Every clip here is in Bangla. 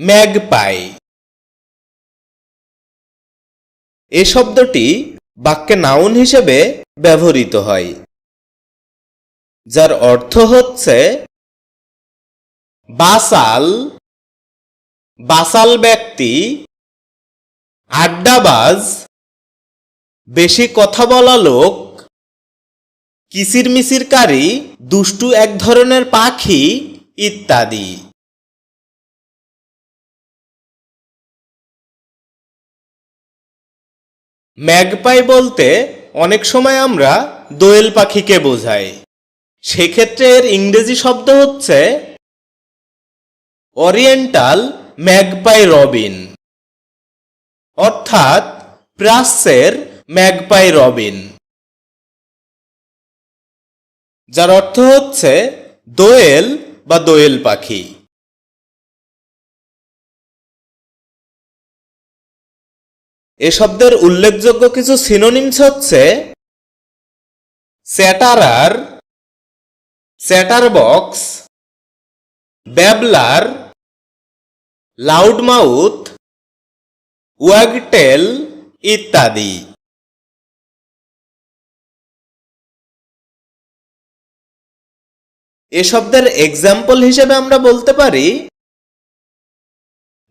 ম্যাগপাই। এ শব্দটি বাক্যে নাউন হিসেবে ব্যবহৃত হয়, যার অর্থ হচ্ছে বাসাল বাসাল ব্যক্তি, আড্ডাবাজ, বেশি কথা বলা লোক কিসির মিসিরকারী দুষ্টু এক ধরনের পাখি ইত্যাদি। ম্যাগপাই বলতে অনেক সময় আমরা দোয়েল পাখিকে বোঝাই। সেক্ষেত্রে এর ইংরেজি শব্দ হচ্ছে ওরিয়েন্টাল ম্যাগপাই রবিন অর্থাৎ প্রাচ্যের ম্যাগপাই রবিন যার অর্থ হচ্ছে দোয়েল বা দোয়েল পাখি। এ শব্দের উল্লেখযোগ্য কিছু সিনোনিমস হচ্ছে স্যাটারার স্যাটার বক্স ব্যাবলার, লাউডমাউথ, ওয়াগটেল ইত্যাদি। এ শব্দের এক্সাম্পল হিসেবে আমরা বলতে পারি,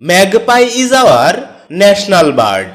magpie is our national bird.